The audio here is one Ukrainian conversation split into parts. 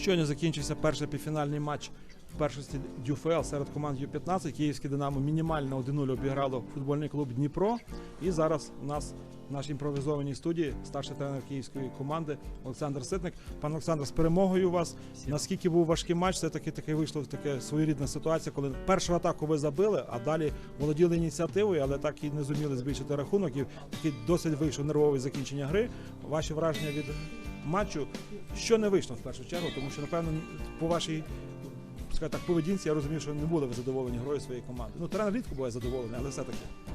Щойно закінчився перший півфінальний матч першості ДЮФЛ серед команд Ю-15. Київське Динамо мінімально 1-0 обіграло футбольний клуб Дніпро. І зараз у нас в нашій імпровізованій студії старший тренер київської команди Олександр Ситник. Пане Олександр, з перемогою вас. Наскільки був важкий матч, все таки таки вийшло така своєрідна ситуація, коли першу атаку ви забили, а далі володіли ініціативою, але так і не зуміли збільшити рахунок. І такий досить вийшов нервове закінчення гри. Ваші враження від матчу, що не вийшло в першу чергу, тому що напевно по вашій так, поведінці я розумію, що не були ви задоволені грою своєї команди. Ну, тренер рідко буває задоволений, але все-таки. Э,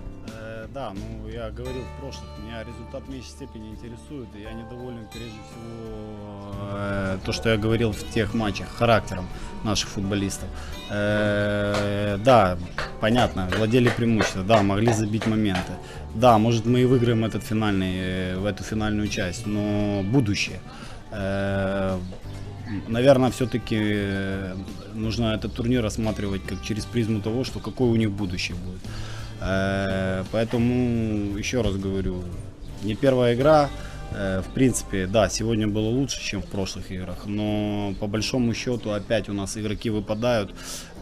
Да, ну я говорил в прошлых, меня результат в меньшей степени интересует, и я недоволен прежде всего э, то, что я говорил в тех матчах, характером наших футболистов. Э, Да, понятно, владели преимуществом, да, могли забить моменты. Да, может мы и выиграем этот финальный, э, в эту финальную часть, но будущее. Э, Наверное, все-таки нужно этот турнир рассматривать как через призму того, что какое у них будущее будет. Э, Поэтому, еще раз говорю, не первая игра. Э, В принципе, да, сегодня было лучше, чем в прошлых играх, но по большому счету опять у нас игроки выпадают.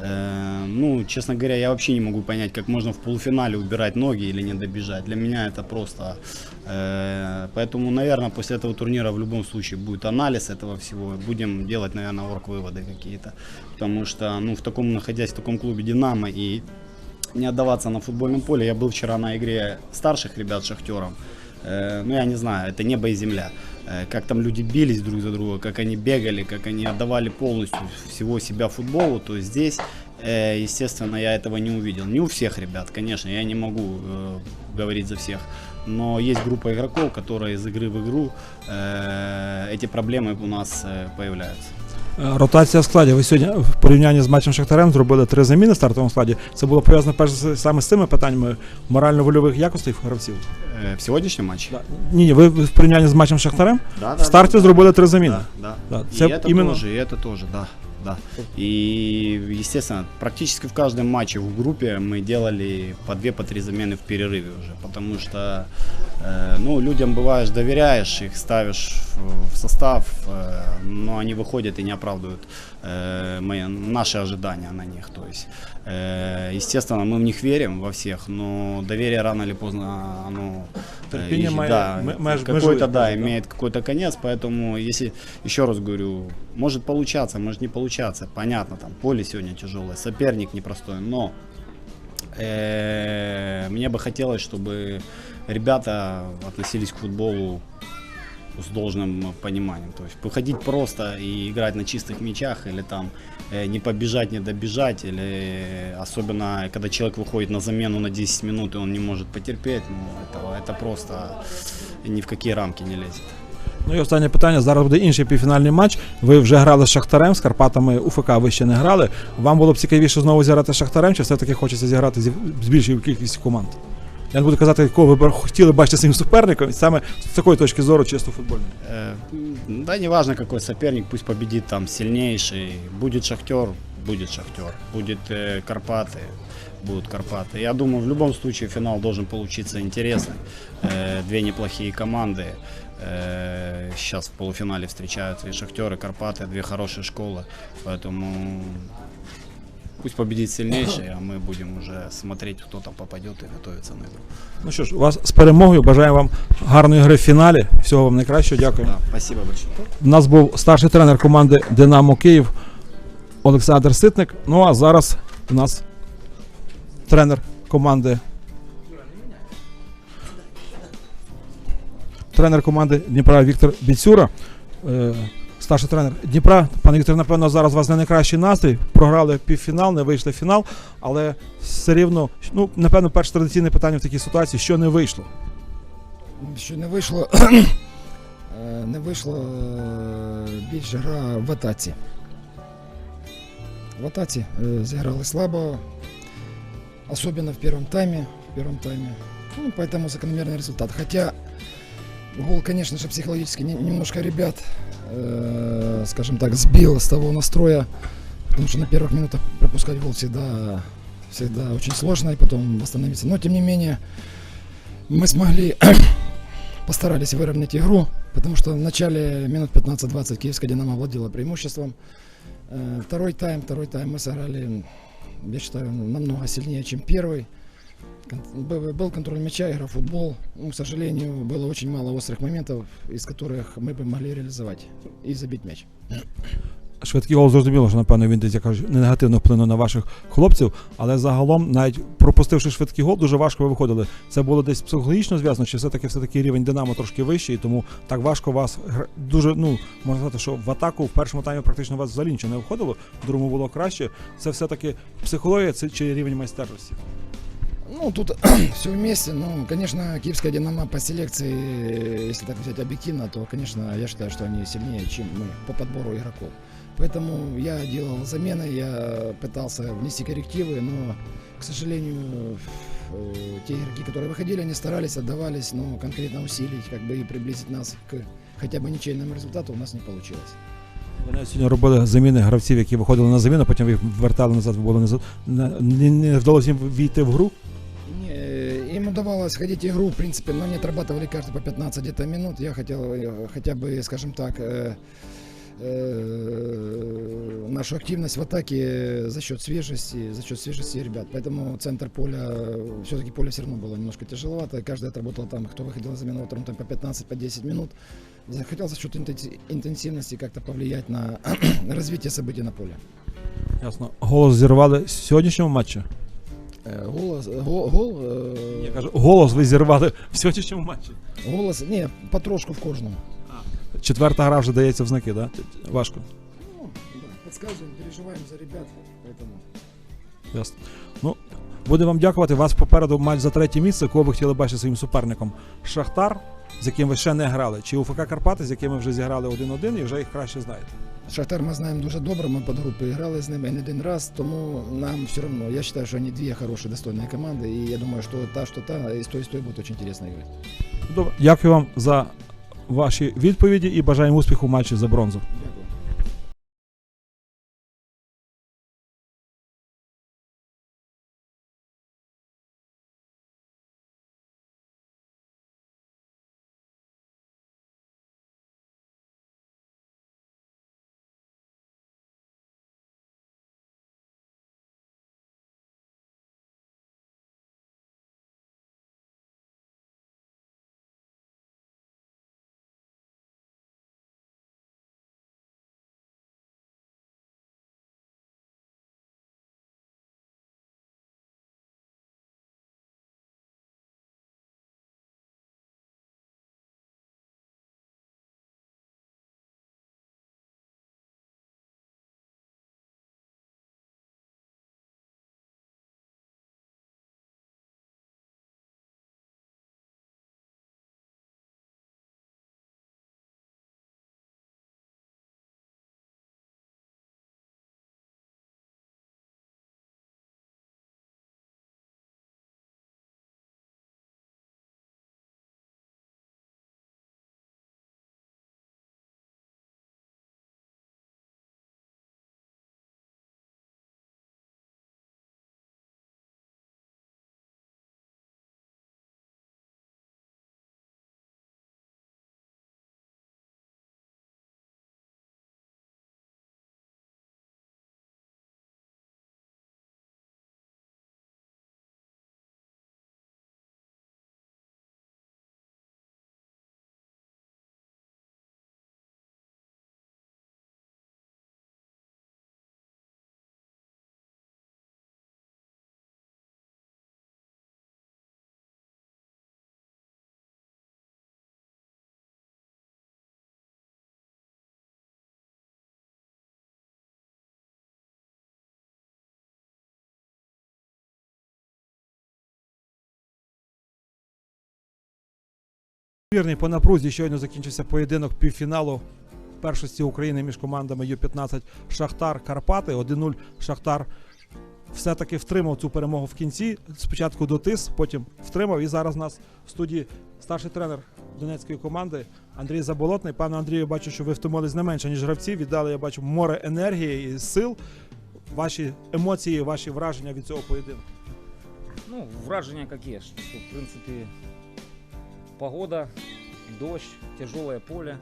Э, Ну, честно говоря, я вообще не могу понять, как можно в полуфинале убирать ноги или не добежать. Для меня это просто... э, Поэтому, наверное, после этого турнира в любом случае будет анализ этого всего. Будем делать, наверное, орг-выводы какие-то. Потому что, ну, в таком, находясь в таком клубе «Динамо» и не отдаваться на футбольном поле. Я был вчера на игре старших ребят с Шахтером. Э, Ну, я не знаю, это небо и земля. Э, Как там люди бились друг за друга, как они бегали, как они отдавали полностью всего себя футболу, то здесь, э, естественно, я этого не увидел. Не у всех ребят, конечно, я не могу э, говорить за всех. Но есть группа игроков, которые из игры в игру э, эти проблемы у нас э, появляются. Е, Ротація в складі. Ви сьогодні в порівнянні з матчем Шахтарем зробили три заміни в стартовому складі. Це було пов'язано перш за все саме з цими питаннями морально-вольових якостей гравців. Э, В сегодняшнем матче? Ні, ні, ви в порівнянні з матчем Шахтарем Да, в старті зробили три заміни. Да, да. Да, И це это іменно- тоже, и это тоже, да. Да. И, естественно, практически в каждом матче в группе мы делали по две, по три замены в перерыве уже, потому что, э, ну, людям бываешь доверяешь, их ставишь в- состав, э, но они выходят и не оправдывают э, мои, наши ожидания на них. То есть, э, естественно, мы в них верим во всех, но доверие рано или поздно, оно Терпение мое- да, меж- какой-то, да, да. имеет какой-то конец, поэтому если, еще раз говорю, может получаться, может не получаться, понятно, там поле сегодня тяжелое, соперник непростой, но э, мне бы хотелось, чтобы ребята относились к футболу с должным пониманием. То есть выходить просто и играть на чистых мячах или там э, не побежать, не добежать, или особенно когда человек выходит на замену на 10 минут и он не может потерпеть, ну, это, это просто ни в какие рамки не лезет. Ну і останнє питання. Зараз буде інший півфінальний матч. Ви вже грали з Шахтарем, з Карпатами УФК ви ще не грали. Вам було б цікавіше знову зіграти з Шахтарем, чи все-таки хочеться зіграти зі- з більшою кількістю команд? Я не буду казати, кого ви б хотіли бачити своїм суперником, саме з такої точки зору чисто футбольної. Э, м, Да, неважно какой соперник, пусть победит там сильнейший. Будет Шахтер, будет Шахтер. Будет э, Карпаты, будут Карпаты. Я думаю, в любом случае финал должен получиться интересный. Э, две неплохие команды. Э, сейчас в полуфинале встречаются и Шахтер, и Карпаты, две хорошие школы. Поэтому пусть победит сильнейший, а мы будем уже смотреть, кто там попадет и готовиться на игру. Ну що ж, вас з перемогою. Бажаю вам гарної гри в фіналі. Всього вам найкращого. Дякую. Да, спасибо большое. У нас був старший тренер команди Динамо Київ Олександр Ситник. Ну а зараз у нас тренер команди. Тренер команди Дніпра Віктор Біцюра. Старший тренер Дніпра. Пане Віктор, напевно, зараз у вас не найкращий настрій. Програли півфінал, не вийшли в фінал, але все рівно, ну, напевно, перше традиційне питання в такій ситуації, що не вийшло. Що не вийшло, е, не вийшло е, більше гра в атаці. В атаці е, зіграли слабо, особенно в первом тайме. В первом тайме. Ну, поэтому закономерный результат. Хотя гол, конечно же, психологически не- немножко ребят, э, скажем так, сбил с того настроя, потому что на первых минутах пропускать гол всегда, всегда очень сложно, и потом восстановиться. Но, тем не менее, мы смогли постарались выровнять игру. Потому что в начале минут 15-20 киевская «Динамо» владела преимуществом. Э, Второй тайм, второй тайм мы сыграли, я считаю, намного сильнее, чем первый. Кон- был- Был контроль мяча, игра в футбол. Ну, к сожалению, было очень мало острых моментов, из которых мы бы могли реализовать и забить мяч. Швидкий гол зрозуміло, що напевно він десь якось негативно вплинув на ваших хлопців, але загалом, навіть пропустивши швидкий гол, дуже важко ви виходили. Це було десь психологічно зв'язано, чи все-таки все-таки рівень Динамо трошки вищий, і тому так важко вас гра- дуже, ну можна сказати, що в атаку в першому таймі практично у вас взагалі нічого не виходило, в другому було краще. Це все-таки психологія це чи рівень майстерності. Ну, тут все вместе. Ну, конечно, киевская «Динамо» по селекции, э, если так взять объективно, то, конечно, я считаю, что они сильнее, чем мы по подбору игроков. Поэтому я делал замены, я пытался внести коррективы, но, к сожалению, э, те игроки, которые выходили, они старались, отдавались, но конкретно усилить, как бы и приблизить нас к хотя бы ничейному результату у нас не получилось. Ви навіть сьогодні робили заміни гравців, які виходили на заміну, потім ви їх вертали назад, було не, за- не, не, не вдалося їм війти в гру. Не, Им удавалось ходить игру, в принципе, но не отрабатывали каждый по 15 где-то минут. Я хотел э, хотя бы, скажем так, э, э, нашу активность в атаке за счет свежести, за счет свежести ребят. Поэтому центр поля, все-таки поле все равно было немножко тяжеловато. Каждый отработал там, кто выходил на замену во втором тайме по 15, по 10 минут. Захотел за счет интенси- интенсивности как-то повлиять на развитие событий на поле. Ясно. Голос зірвали в сьогоднішньому матчі. Э, Голос, гол, гол, э, Я кажу, голос ви зірвали в сьогоднішньому матчі. голос, не, потрошку в кожному. Четверта гра вже дається в знаки, да? Важко. Ну, да, подсказываем, переживаем за ребят, поэтому. Ясно. Ну, буду вам дякувати. У вас попереду матч за третє місце. Кого ви хотіли бачити своїм суперником? Шахтар, з яким ви ще не грали, чи УФК Карпати, з якими вже зіграли 1-1 і вже їх краще знаєте. Шахтар ми знаємо дуже добре, ми під групою грали з ними не один раз, тому нам все одно, я вважаю, що вони дві хороші, достойні команди, і я думаю, що та, що та, і з тої, з тої буде дуже цікаво грати. Добре. Дякую вам за ваші відповіді і бажаємо успіху в матчі за бронзу. Дякую. Вірний по напрузі щойно закінчився поєдинок півфіналу першості України між командами Ю-15 Шахтар Карпати. 1-0 Шахтар все-таки втримав цю перемогу в кінці. Спочатку дотис, потім втримав. І зараз у нас в студії старший тренер донецької команди Андрій Заболотний. Пане Андрію, бачу, що ви втомились не менше, ніж гравці. Віддали, я бачу, море енергії і сил. Ваші емоції, ваші враження від цього поєдинку. Ну, враження какие, что, в принципе, погода дождь, тяжелое поле.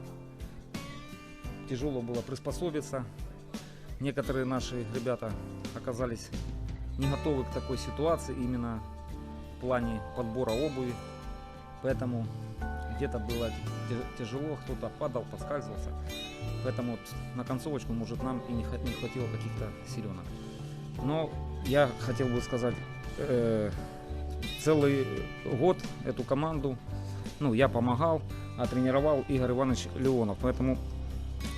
Тяжело было приспособиться. Некоторые наши ребята оказались не готовы к такой ситуации именно в плане подбора обуви. Поэтому где-то было тя- тяжело, кто-то падал, подскальзывался. Поэтому вот на концовочку, может, нам и не, хва- не хватило каких-то силенок. Но я хотел бы сказать, э, целый год эту команду, ну, я помогал, тренировал Игорь Иванович Леонов. Поэтому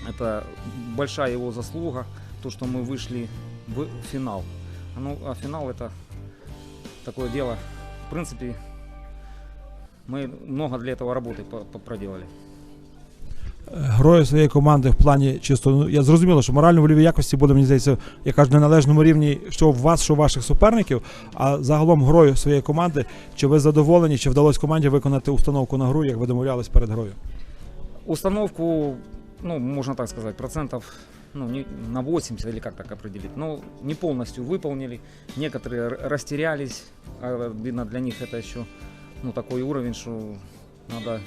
это большая его заслуга, то, что мы вышли в финал. Ну, а финал это такое дело. В принципе, мы много для этого работы по- по- проделали. Герої своєї команди в плані чисто. Ну я зрозуміло, що морально-вольові якості були, мені здається, я кажу, на належному рівні, що в вас, що в ваших суперників. А загалом грою своєї команди, чи ви задоволені, чи вдалося команді виконати установку на гру, як ви домовлялись перед грою? Установку, ну, можно так сказать, процентов ну, не, на 80 или как так определить. Но не полностью выполнили. Некоторые р- растерялись. А, видно, для них это еще ну, такой уровень, что надо,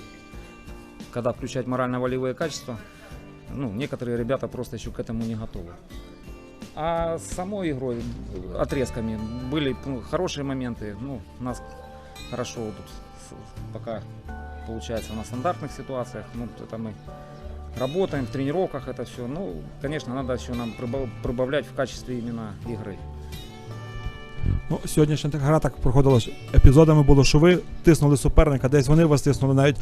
когда включать морально-волевые качества, ну, некоторые ребята просто еще к этому не готовы. А с самой игрой, э, отрезками, были ну, хорошие моменты. Ну, у нас хорошо тут с- пока получается на стандартных ситуациях. Ну, это мы работаем в тренировках, это все. Ну, конечно, надо еще нам прибав- прибавлять в качестве именно игры. Ну, сьогоднішня така гра так проходила що епізодами було, що ви тиснули суперника, десь вони вас тиснули навіть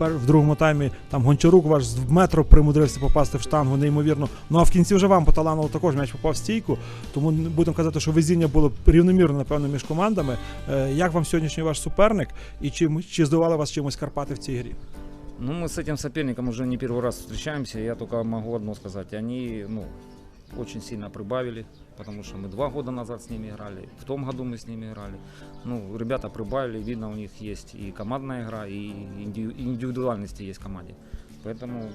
в, пер- в другому таймі. Там Гончарук ваш з метро примудрився попасти в штангу, неймовірно. Ну а в кінці вже вам поталанило також м'яч попав в стійку. Тому не будемо казати, що везіння було рівномірно, напевно, між командами. Е, як вам сьогоднішній ваш суперник і чи, чи здивували вас чимось Карпати в цій грі? Ну, мы с этим соперником уже не первый раз встречаемся. Я только могу одно сказать. Они, ну, очень сильно прибавили, потому что мы два года назад с ними играли, в том году мы с ними играли. Ну, ребята прибавили, видно, у них есть и командная игра, и инди- и индивидуальности есть в команде. Поэтому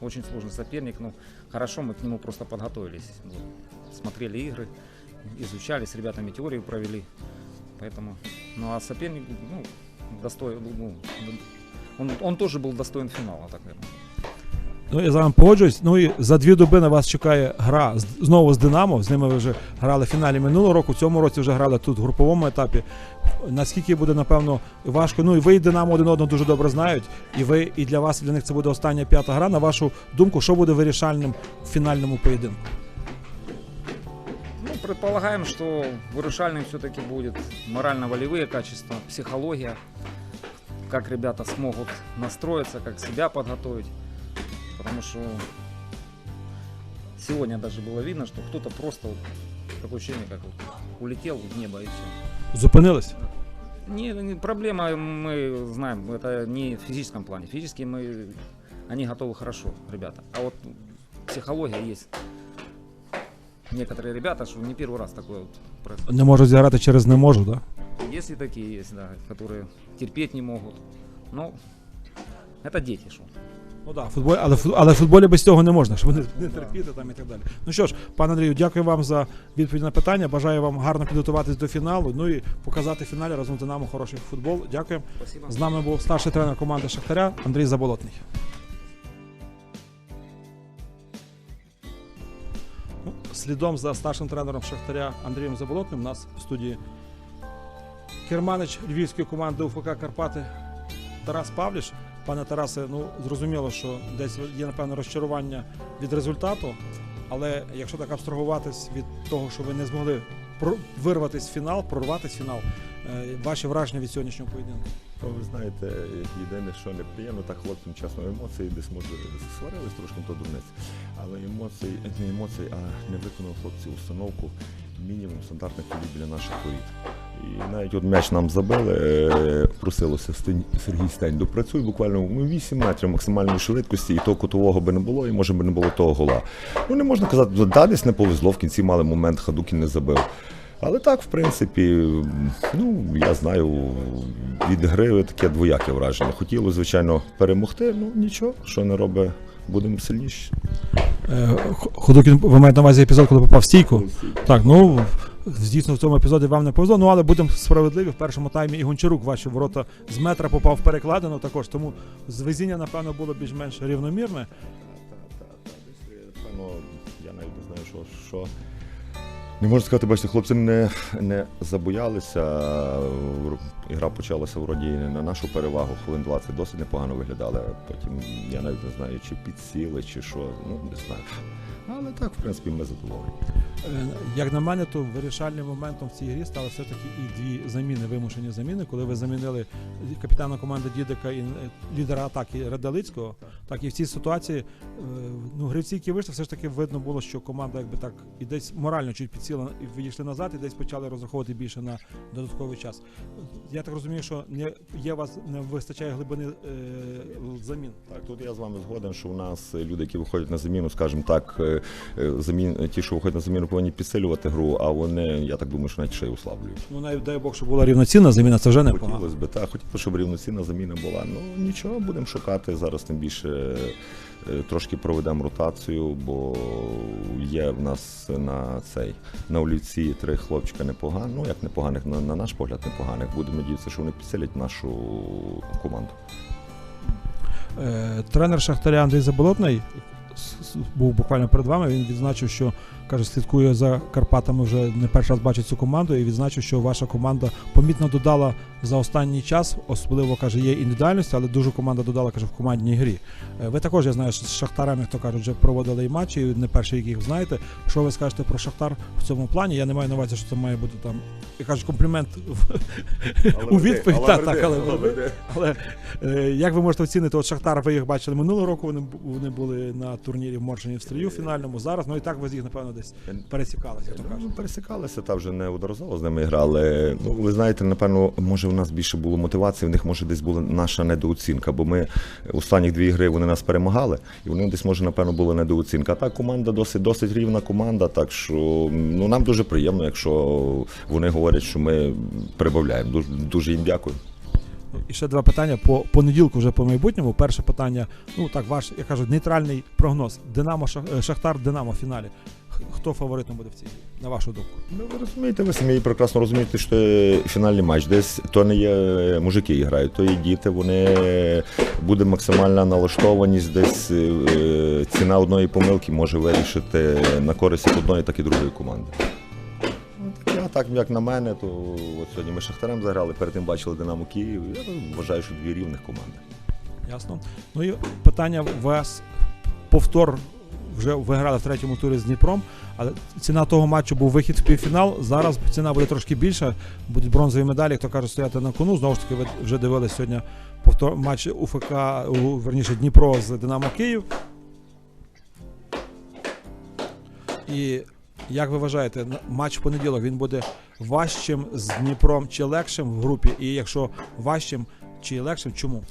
очень сложный соперник. Ну, хорошо, мы к нему просто подготовились. Вот, смотрели игры, изучали, с ребятами теорию провели. Поэтому, ну, а соперник, ну, достоин, ну, он, он тоже был достоин финала, так наверное. Ну, я з вами погоджуюсь. Ну і за дві доби на вас чекає гра з- знову з Динамо. З ними ви вже грали в фіналі минулого року. В цьому році вже грали тут в груповому етапі. Наскільки буде, напевно, важко. Ну і ви і Динамо один одного дуже добре знають. І ви, і для вас, і для них це буде остання п'ята гра. На вашу думку, що буде вирішальним в фінальному поєдинку? Ну, предполагаем, что вырушальным все-таки будет морально-волевые качества, психология, как ребята смогут настроиться, как себя подготовить. Потому что сегодня даже было видно, что кто-то просто вот, такое ощущение, как вот улетел в небо и все. Зупинились? Не, не- проблема, мы знаем, это не в физическом плане. Физически мы, они готовы хорошо, ребята. А вот психология есть. Некоторые ребята, что не первый раз такое вот происходит. Не можу зіграти через не можу, так? Да? Есть и такие есть, да, которые терпеть не могут. Но это дети, что. Ну да, футбол, але, але в футболі без цього не можна, щоб не, не терпіти там і так далі. Ну що ж, пане Андрію, дякую вам за відповідь на питання. Бажаю вам гарно підготуватись до фіналу. Ну і показати в фіналі разом з Динамо хороший футбол. Дякую. Спасибо. З нами був старший тренер команди Шахтаря Андрій Заболотний. Ну, Слідом за старшим тренером Шахтаря Андрієм Заболотним у нас в студії керманич львівської команди УФК Карпати Тарас Павліш. Пане Тарасе, ну зрозуміло, що десь є напевно розчарування від результату, але якщо так абстрагуватись від того, що ви не змогли вирватися в фінал, прорватися фінал, е, ваші враження від сьогоднішнього поєдинку? Ну, ви знаєте, єдине, що неприємно, так хлопцям чесно, емоції десь може сварились трошки, то дурниць. Але емоції, не емоції, а не виконали хлопці установку мінімум стандартних полів біля наших воріт. І навіть от м'яч нам забили, е, просилося Сергій Стень, допрацюй буквально ну, 8 метрів максимальної швидкості, і того кутового би не було, і може би не було того гола. Ну не можна казати, да, десь не повезло, в кінці мали момент, Хадукін не забив. Але так, в принципі, ну я знаю, від гри таке двояке враження. Хотілося, звичайно, перемогти, ну нічого, що не робить, будемо сильніші. Е, Ходокін, ви маєте на увазі епізод, коли попав в стійку? Так, ну Дійсно, в цьому епізоді вам не повезло. Ну але будемо справедливі. В першому таймі і Гончарук ваші ворота з метра попав перекладено також. Тому звезіння, напевно, було більш-менш рівномірне. Та та Напевно, я навіть не знаю, що. що... Не можу сказати, бачите, хлопці не, не забоялися. Ігра почалася вроді на нашу перевагу, хвилин 20 досить непогано виглядали. Потім я навіть не знаю, чи підсіли, чи що. Ну, не знаю. Але так, в принципі, ми задоволені. Е, Як на мене, то вирішальним моментом в цій грі стали все ж таки і дві заміни, вимушені заміни, коли ви замінили капітана команди Дідика і е, лідера атаки Радалицького. Так і в цій ситуації е, ну, гравці, які вийшли, все ж таки видно було, що команда якби так і десь морально чуть підсіла і відійшли назад, і десь почали розраховувати більше на додатковий час. Я так розумію, що не є у вас не вистачає глибини е, замін. Так, тут я з вами згоден, що у нас люди, які виходять на заміну, скажімо так, е, е, замін, ті, що виходять на заміну, повинні підсилювати гру, а вони, я так думаю, що навіть ще й услаблюють. Ну навіть дай Бог, щоб була рівноцінна заміна, це вже непогано. Хотілося б, так, хотілося, щоб рівноцінна заміна була. Ну нічого, будемо шукати. Зараз тим більше е, трошки проведемо ротацію, бо є в нас на цей на олівці три хлопчика непоганих, ну як непоганих, на, на наш погляд, непоганих. Будемо надіятися, що вони підсилять нашу команду. Е, Тренер Шахтаря Андрій Заболотний був буквально перед вами. Він відзначив, що каже, слідкує за Карпатами вже не перший раз бачить цю команду, і відзначив, що ваша команда помітно додала за останній час. Особливо каже, є індивідуальність, але дуже команда додала каже в командній грі. Е, Ви також я знаю, що з Шахтарами, хто кажуть, вже проводили і матчі, і не перший яких знаєте. Що ви скажете про Шахтар в цьому плані? Я не маю на увазі, що це має бути там, як кажуть, комплімент у відповідь. Так, але але е, як ви можете оцінити, от Шахтар, ви їх бачили минулого року, вони, вони були на турнірі в Моршині в стрію фінальному. Зараз, ну і так ви їх, напевно, десь пересікалися, як то кажуть. Ну, пересікалися, та вже неодноразово з ними грали. Ну, ви знаєте, напевно, може в нас більше було мотивації, в них може десь була наша недооцінка, бо ми останні дві гри вони нас перемагали, і вони десь, може, напевно, була недооцінка. А так команда досить досить рівна команда, так що ну, нам дуже приємно, якщо вони говорять, що ми прибавляємо. Дуже, дуже їм дякую. І ще два питання по понеділку, вже по майбутньому. Перше питання, ну так, ваш, я кажу, нейтральний прогноз. Динамо Шахтар, Динамо в фіналі. Хто фаворитом буде в цій грі, на вашу думку? Ну, ви розумієте, ви самі прекрасно розумієте, що фінальний матч. Десь то не є мужики грають, то є діти, вони буде максимальна налаштованість, десь е, ціна одної помилки може вирішити на користь як одної, так і другої команди. Ну, А так, як на мене, то от сьогодні ми Шахтарем заграли, перед тим бачили Динамо Київ. Я вважаю, що дві рівних команди. Ясно. Ну і питання у вас повтор. Вже ви грали в третьому турі з Дніпром, але ціна того матчу був вихід в півфінал. Зараз ціна буде трошки більша. Будуть бронзові медалі, хто каже, стояти на кону. Знову ж таки, ви вже дивились сьогодні повтор матч УФК, верніше Дніпро з Динамо Київ. І як ви вважаєте, матч в понеділок він буде важчим з Дніпром чи легшим в групі? І якщо важчим чи легшим, чому?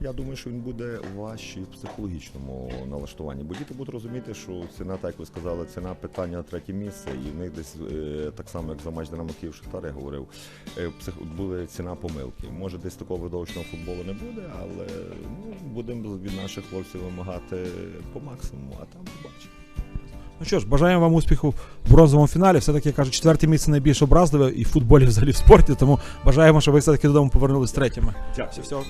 Я думаю, що він буде важчий в психологічному налаштуванні, бо діти будуть розуміти, що ціна, так як ви сказали, ціна питання на третє місце, і в них десь е, так само, як за матч Динамо Київ Шахтар, я говорив, е, буде ціна помилки. Може, десь такого видовищного футболу не буде, але ну, будемо від наших хлопців вимагати по максимуму, а там побачимо. Ну що ж, бажаємо вам успіху в бронзовому фіналі. Все-таки кажуть, четверте місце найбільш образливе і в футболі, взагалі в спорті. Тому бажаємо, щоб ви все-таки додому повернулись третіми. Дякую. Всього.